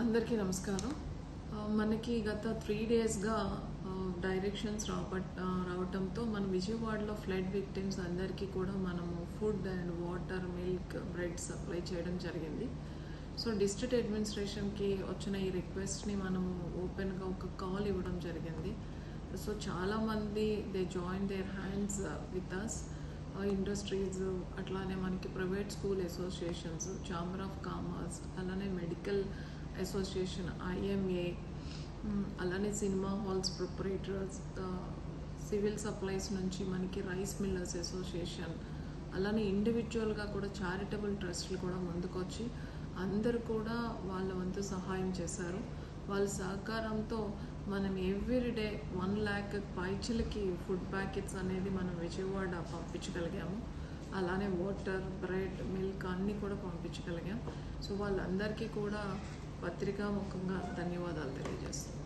అందరికీ నమస్కారం. మనకి గత త్రీ డేస్గా డైరెక్షన్స్ రావట్ రావటంతో మన విజయవాడలో ఫ్లడ్ విక్టిమ్స్ అందరికీ కూడా మనము food and water milk bread supply చేయడం జరిగింది. సో డిస్ట్రిక్ట్ అడ్మినిస్ట్రేషన్కి వచ్చిన ఈ రిక్వెస్ట్ని మనము ఓపెన్గా ఒక కాల్ ఇవ్వడం జరిగింది. సో చాలామంది they join their hands with us industries అట్లానే మనకి private school associations chamber of commerce అలానే మెడికల్ అసోసియేషన్ ఐఎంఏ అలానే cinema halls proprietors civil supplies నుంచి మనకి రైస్ మిల్లర్స్ అసోసియేషన్ అలానే ఇండివిజువల్గా కూడా చారిటబుల్ ట్రస్ట్లు కూడా ముందుకొచ్చి అందరూ కూడా వాళ్ళ వంతు సహాయం చేశారు. వాళ్ళ సహకారంతో మనం ఎవ్రీ డే వన్ ల్యాక్ పైచలకి ఫుడ్ ప్యాకెట్స్ అనేది మనం విజయవాడ పంపించగలిగాము. అలానే వాటర్ బ్రెడ్ మిల్క్ అన్నీ కూడా పంపించగలిగాం. సో వాళ్ళందరికీ కూడా పత్రికా ముఖంగా ధన్యవాదాలు తెలియజేస్తున్నాను.